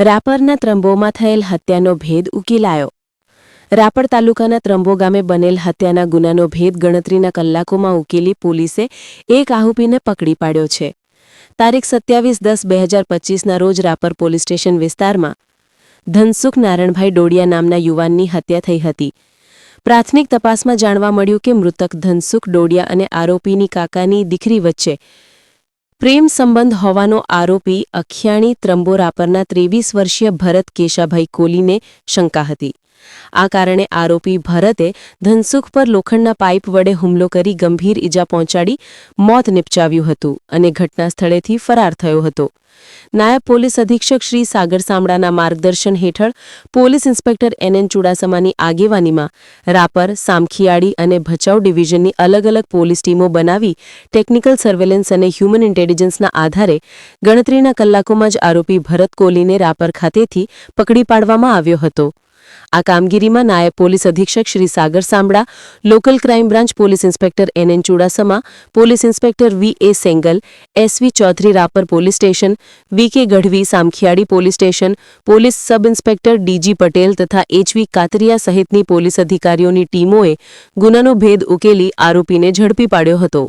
રાપરના ત્રંબોમાં થયેલ હત્યાનો ભેદ ઉકેલાયો રાપર તાલુકાના ત્રંબો ગામે બનેલ હત્યાના ગુનાનો ભેદ ગણતરીના કલાકોમાં ઉકેલી પોલીસે એક આરોપીને પકડી પાડ્યો છે. તારીખ સત્યાવીસ દસ બે હજાર પચીસના રોજ રાપર પોલીસ સ્ટેશન વિસ્તારમાં ધનસુખ નારણભાઈ ડોડિયા નામના યુવાનની હત્યા થઈ હતી. પ્રાથમિક તપાસમાં જાણવા મળ્યું કે મૃતક ધનસુખ ડોડિયા અને આરોપીની કાકાની દીકરી વચ્ચે પ્રેમ સંબંધ હોવાનો આરોપી અખિયાણી ત્રંબોરા પરના ત્રેવીસ વર્ષીય ભરત કેશાભાઈ કોલીને શંકા હતી. આ કારણે આરોપી ભરતે ધનસુખ પર લોખંડના પાઇપ વડે હુમલો કરી ગંભીર ઈજા પહોંચાડી મોત નિપજાવ્યું હતું અને ઘટના સ્થળેથી ફરાર થયો હતો. નાયબ પોલીસ અધિક્ષક શ્રી સાગર સામડાના માર્ગદર્શન હેઠળ પોલીસ ઇન્સ્પેક્ટર એન એન ચુડાસમાની આગેવાનીમાં રાપર, સામખિયાળી અને ભચાઉ ડિવિઝનની અલગ અલગ પોલીસ ટીમો બનાવી ટેકનિકલ સર્વેલન્સ અને હ્યુમન ઇન્ટેલિજન્સના આધારે ગણતરીના કલાકોમાં જ આરોપી ભરત કોહલીને રાપર ખાતેથી પકડી પાડવામાં આવ્યો હતો. આ કામગીરીમાં નાયબ પોલીસ અધિક્ષક Shri Sagar Samda local crime branch police inspector N N Chudasama, police inspector V A Sengal SV Chaudhary Rapar police station, V K Gadhvi Samakhiyali police station, police sub inspector DG Patel તથા HV Katariya સહિતની police અધિકારીઓની ટીમોએ ગુનાનો ભેદ ઉકેલી આરોપીને ઝડપી પાડ્યો હતો.